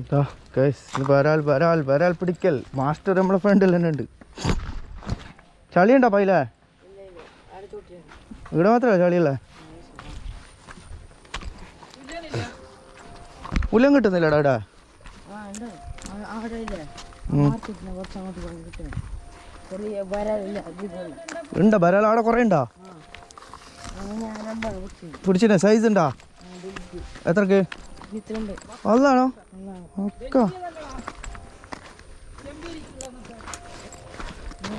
ഇതാ വരാൽ വരാൽ വരാൽ പിടിക്കൽ. മാസ്റ്റർ നമ്മളെ ഫ്രണ്ടിൽ തന്നെ ഉണ്ട്. ചളിയുണ്ടോ പൈലേ ഇവിടെ മാത്രമല്ല ചളിയല്ലേ ഉലം കിട്ടുന്നില്ലടാ ഇവിടെ. ഉണ്ട്. വരാൽ അവിടെ കുറേ ഉണ്ടോ? പിടിച്ചിട്ടേ സൈസ് ഉണ്ടോ? എത്രക്ക്? അതാണോ ഒക്കെ.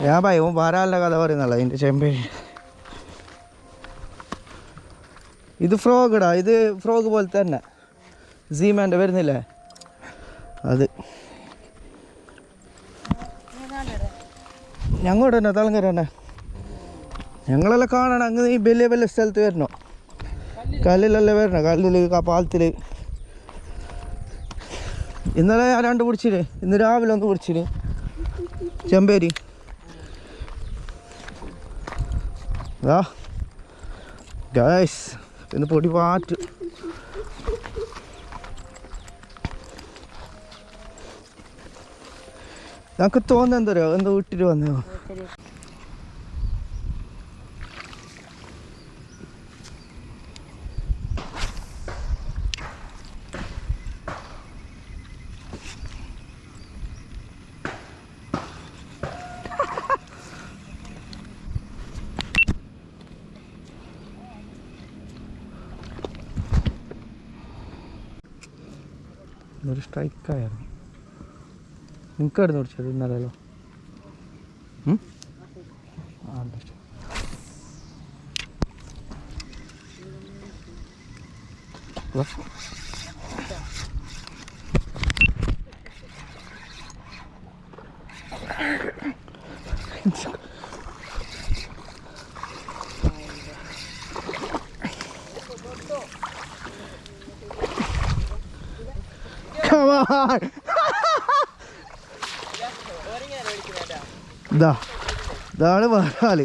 ഞാൻ ഭയവും വരാനുള്ള കഥ പറയുന്നല്ല അതിന്റെ ചെമ്പേരി. ഇത് ഫ്രോഗടാ ഇത് ഫ്രോഗ് പോലെ തന്നെ. സീമാന്റെ വരുന്നില്ലേ? അത്. ഞങ്ങോട്ട് തന്നെ തളങ്ങര തന്നെ. ഞങ്ങളെല്ലാം കാണണം അങ്ങ് ഈ വലിയ വലിയ സ്ഥലത്ത് വരണോ. കല്ലിലല്ലേ വരണം കല്ലിൽ പാലത്തിൽ ഇന്നലെ ഞാൻ രണ്ട് പിടിച്ചിന് ഇന്ന് രാവിലെ ഒന്ന് പിടിച്ചിന് ചെമ്പേരി. ഇന്ന് പൊടി പാറ്റ്. ഞങ്ങൾക്ക് തോന്നുന്നത് എന്തോ വിട്ടിട്ട് വന്നോ? ഒരു സ്ട്രൈക്കായിരുന്നു. നിങ്ങൾക്കായിരുന്നു പിടിച്ചത് ഇന്നലെല്ലോ? ഉം? ആ, Come on! ഇതാ ഇതാണ് വരാൽ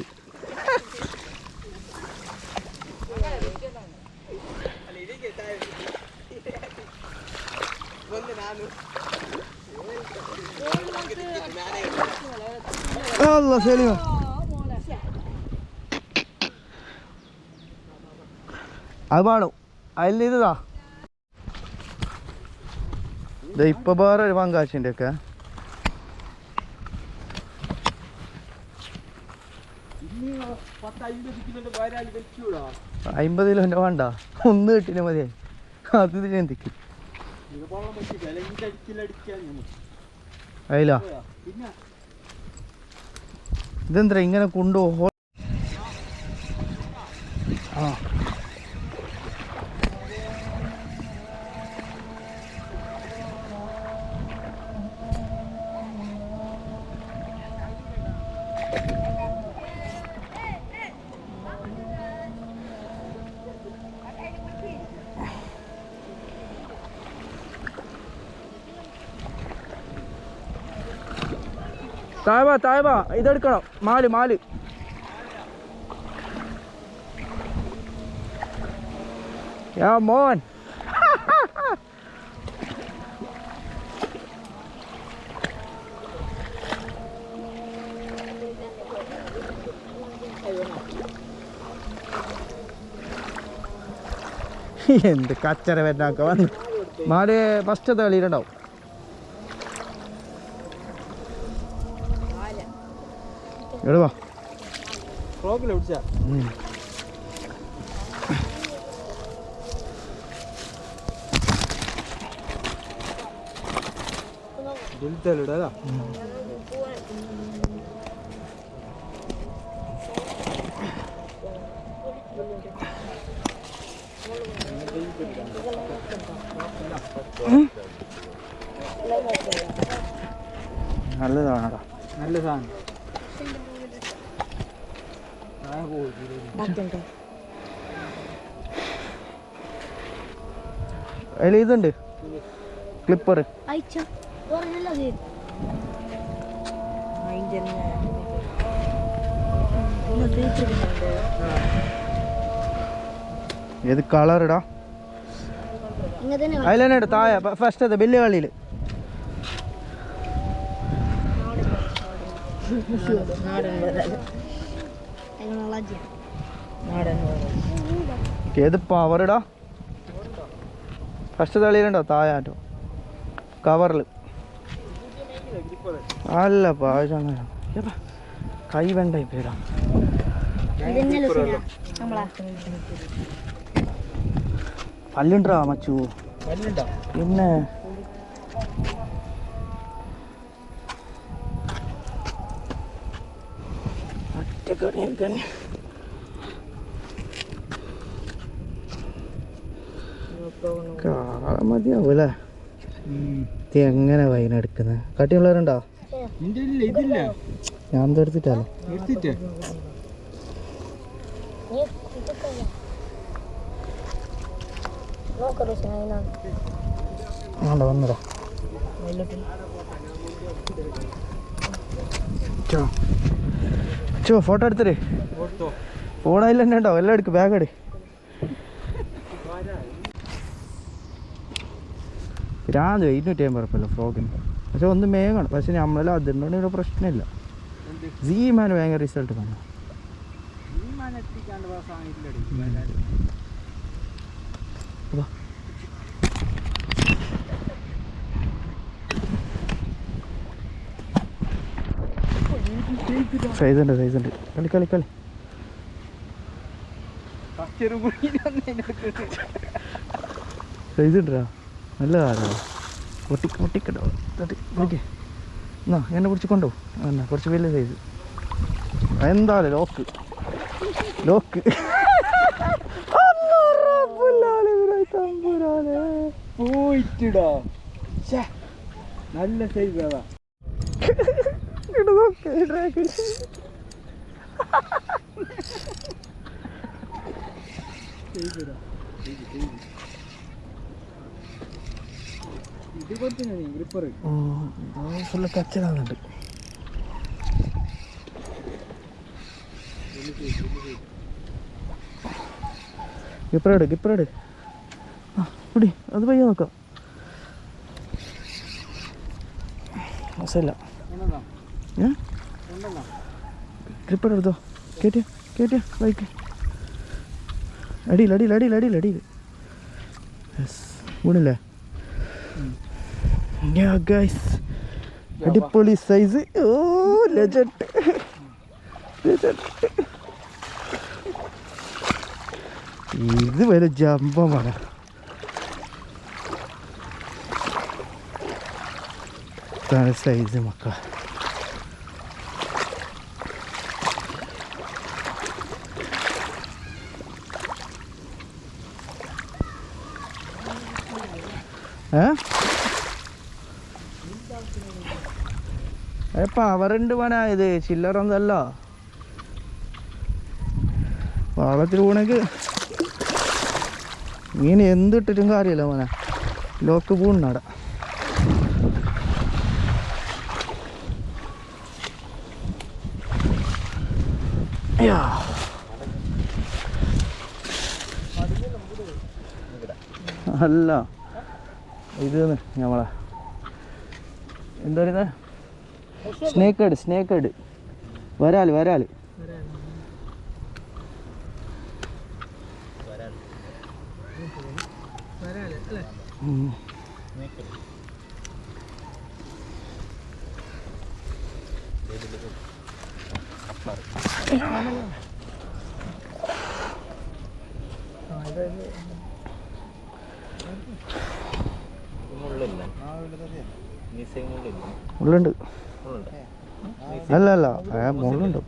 അല്ല ശരി. അത് പാടും. അതിൽ ഇതാ ഇത് ഇപ്പൊ വേറെ ഒരു പങ്കാശിന്റെ ഒക്കെ അമ്പത് കിലോന്റെ വേണ്ട. ഒന്ന് കിട്ടിന് മതിയായി. അത് ചിന്തിക്കും അതിലാ ഇതെന്താ ഇങ്ങനെ കൊണ്ടുപോ ആ. താഴ്വാ താഴ്വാ ഇതെടുക്കണം മാല് മാല് യാ മോൻ എന്ത് കച്ചറ വരുന്നാക്ക വന്ന് മാല് ഫസ്റ്റ് തെളിയിലുണ്ടാവും ഇവിടെ വാ ഉം. നല്ലതാണടാ നല്ല സാധനം ബാക്കിയുണ്ടോ അതിൽ ഇതുണ്ട് ക്ലിപ്പർ ഏത് കളറിടാ അതിൽ തന്നെ എടുത്ത് താഴെ ഫസ്റ്റത്തെ വലിയ വള്ളിയിൽ ഏത് പവറിടാ ഫസ്റ്റ് തളിയിലുണ്ടോ? താഴാറ്റോ കവറിൽ അല്ല പാഴാണ് കൈ വേണ്ട ഇപ്പം ഇടാം പല്ലുണ്ടാ മച്ചു? പിന്നെ? ഒറ്റക്കണിയൊക്കെ. കാണാൻ മതിയാവൂലേ? ഇത് എങ്ങനെ വൈനെടുക്കുന്നത് കട്ടിയുള്ളവരുണ്ടോ? ഇതില്ല. ഞാൻ എടുത്തിട്ടാലോ എടുത്തിട്ടല്ലോ. എടുത്തിട്ട് ആണ്ട വന്നടാ. ചോ. ഫോട്ടോ എടുത്തരേ ഫോണായില്ല തന്നെ ഉണ്ടോ? എല്ലാം എടുക്ക് ബാഗ് എടു രാത് എഴുന്നൂറ്റി അമ്പത് ഉറപ്പല്ല ഫ്രോഗിന്. പക്ഷെ ഒന്ന് മേങ്ങണം പക്ഷെ നമ്മളെല്ലാം അതിന്റെ ഒരു പ്രശ്നമില്ല. സീമാൻ ഭയങ്കര റിസൾട്ട് കാണാം ഈ മനത്തിക്കാണ്ട് സാധനം വാ. സൈസ് ഉണ്ട് സൈസ് ഉണ്ട്. കളി കളി കളി. സൈസ് ഉണ്ടാ നല്ല കാറാണ് പൊട്ടി പൊട്ടിക്കട്ടോ തട്ടി എന്നാ എന്നെ പിടിച്ച് കൊണ്ടുപോകും എന്നാ കുറച്ച് വലിയ സൈസ് എന്താണ് ലോക്ക് ലോക്ക് പോയിട്ടിടാ. നല്ല സൈസ് അതാ ഫുള്ള് കച്ചറാകുന്നുണ്ട് ഗിപ്പറേട് ഗിപ്പറേട് ആ കുടി അത് പയ്യ നോക്കാം. മോശമില്ല ഗ്രിപ്പർ എടുത്തോ? കേട്ടിയ? കേട്ടിയ? ബൈക്ക് അടിയിൽ അടിയിൽ അടിയിൽ അടിയിൽ അടിയിൽ. യെസ് ഗൈസ് അടിപൊളി സൈസ് ഓ ലെജൻഡ് ഇത് വരെ ജമ്പമാണ് സൈസ് മക്കളെ. ഏ? അവരുണ്ട് മോനാ ഇത് ചില്ലറൊന്നല്ല വള്ളത്തിൽ പോണെങ്കിൽ മീൻ എന്തിട്ടിട്ടും കാര്യമില്ല മോനെ. ലോക്ക് പൂണ്ണട അല്ല. ഇത് നമ്മളെ എന്താ പറയുന്നത് സ്നേക്ക് ഹെഡ് സ്നേക്ക് ഹെഡ് വരാൽ വരാൽ. മുള്ളുണ്ട് അല്ല അല്ല ആ മുള്ളുണ്ട്.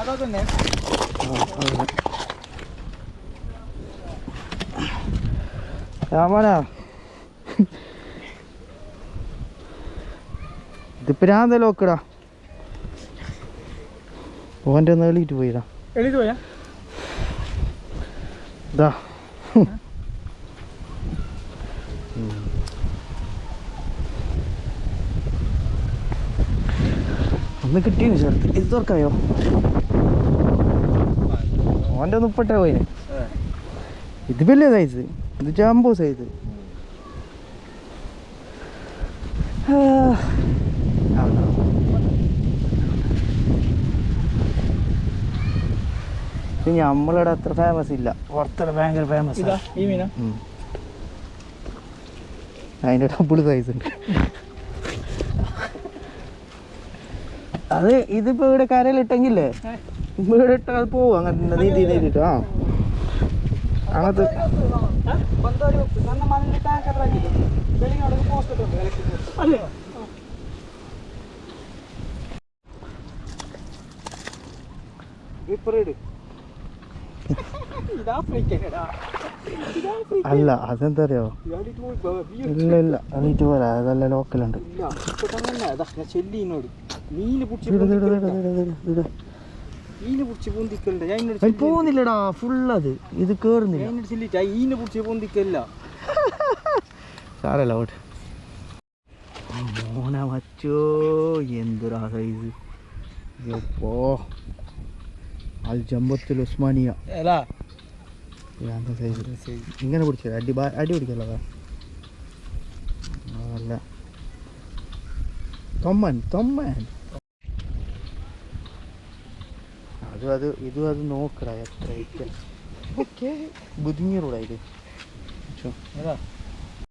അതൊക്കെ തന്നെ രാമനാ. ഇത് എന്തായാലും ലോക്കടാ ഓന്റെ ഒന്ന് എളിയിട്ട് പോയിടാ. എളിയിട്ട് പോയാ? ഇതാ ഒന്ന് കിട്ടിയോ ചേർത്ത് ഇത് തുറക്കായോ? ഓന്റെ ഒന്ന് ഇപ്പട്ടെ പോയിന് ഇത് വലിയ സൈസ് ഇത് ജാമ്പോ സൈസ്. ഇത് നമ്മളിവിടെ അത്ര ഫേമസ് ഇല്ല. പുറത്തുള്ള ഭയങ്കര ഫേമസ് അതിന്റെ ഡബിൾ സൈസ് ഉണ്ട്. അത് ഇതിപ്പോ ഇവിടെ കരയിലിട്ടെങ്കിലേ ഇവിടെ ഇട്ടാൽ അത് പോവും. അങ്ങനെ നീതി നീതിട്ട് ആ. അങ്ങനത്തെ ನನ್ನ ಮನೇಲಿ ಟ್ಯಾಂಕ್ ಹತ್ರ ಆಗಿದೆ ಬೆಳಿಗ್ಗೆ ಒಳಗೆ ಪೋಸ್ಟ್ ಉಂಟು ಎಲೆಕ್ಟ್ರಿಕ್ ಅಲ್ಲೇ ರಿಪ್ಪರ್ ಇಡು ಇದು ಆಫ್ರಿಕನ್ ಇದು ಆಫ್ರಿಕನ್ അല്ല അതെന്താ അറിയോ ಹೇಳಿಟ್ಟು ಹೋಗಿ ಬಾಬಾ ಬಿಯರ್ ഇല്ല ഇല്ല അതിട്ട് പോലെ അതെല്ലാം ലോക്കലുണ്ട് ಇಲ್ಲ ಇಪ್ಪತ್ತೊಂದನ್ನ ಅದ ഈനെ പോകുന്നില്ലടാ ഫുള്ളത്. ഇത് കേറുന്നില്ല. സാറല്ല മോന മച്ചോ എന്തൊരാ സൈസ് എപ്പോ അൽ ഉസ്മാനിയ. ഇങ്ങനെ പിടിച്ചത് അടി അടി പിടിക്കല്ലതാ തൊമ്മൻ തൊമ്മൻ. അതും അത് ഇതും അത് നോക്കടാ എത്ര ബുദ്ധിങ്ങി റോഡായില്ലേ അതാ